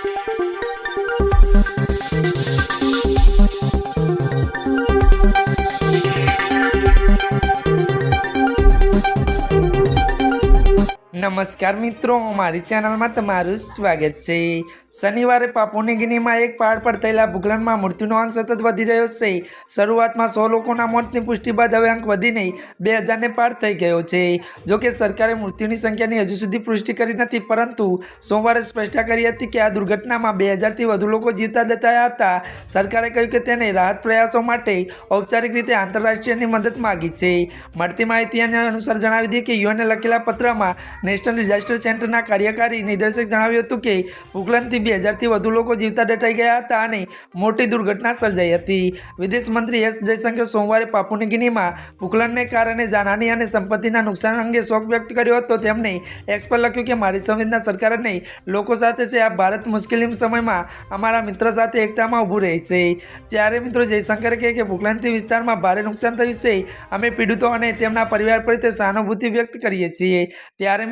Thank you. નમસ્કાર મિત્રો, મારી ચેનલમાં તમારું સ્વાગત છે. શનિવારે પાપુની ગિનીમાં એક પહાડ પર થયેલા ભૂગલનમાં મૃત્યુનો અંક સતત વધી રહ્યો છે. શરૂઆતમાં સો લોકોના મોતની પુષ્ટિ બાદ હવે અંક વધીને બે હજારને પાર થઈ ગયો છે. જો કે સરકારે મૃત્યુની સંખ્યાની હજુ સુધી પુષ્ટિ કરી નથી, પરંતુ સોમવારે સ્પષ્ટતા કરી હતી કે આ દુર્ઘટનામાં બે હજારથી વધુ લોકો જીવતા જતા હતા. સરકારે કહ્યું કે તેને રાહત પ્રયાસો માટે ઔપચારિક રીતે આંતરરાષ્ટ્રીયની મદદ માગી છે. મળતી માહિતી અનુસાર જણાવી દઈએ કે યુએને લખેલા પત્રમાં નેશનલ ડિઝાસ્ટર સેન્ટરના કાર્યકારી નિર્દેશક જણાવ્યું હતું કે ભૂગલનથી બે હજારથી વધુ લોકો જીવતા દટાઈ ગયા હતા અને મોટી દુર્ઘટના સર્જાઈ હતી. વિદેશ મંત્રી એસ જયશંકર સોમવારે પાપુની ગિનીમાં ભૂગલનને કારણે જાનહાની અને સંપત્તિના નુકસાન અંગે શોક વ્યક્ત કર્યો હતો. તેમણે એક્સ પર લખ્યું કે, મારી સંવેદના સરકાર અને લોકો સાથે છે. આ ભારત મુશ્કેલી સમયમાં અમારા મિત્ર સાથે એકતામાં ઊભું રહે છે. ત્યારે મિત્રો જયશંકરે કહે કે ભૂગલનથી વિસ્તારમાં ભારે નુકસાન થયું છે. અમે પીડિતો અને તેમના પરિવાર પ્રત્યે સહાનુભૂતિ વ્યક્ત કરીએ છીએ. ત્યારે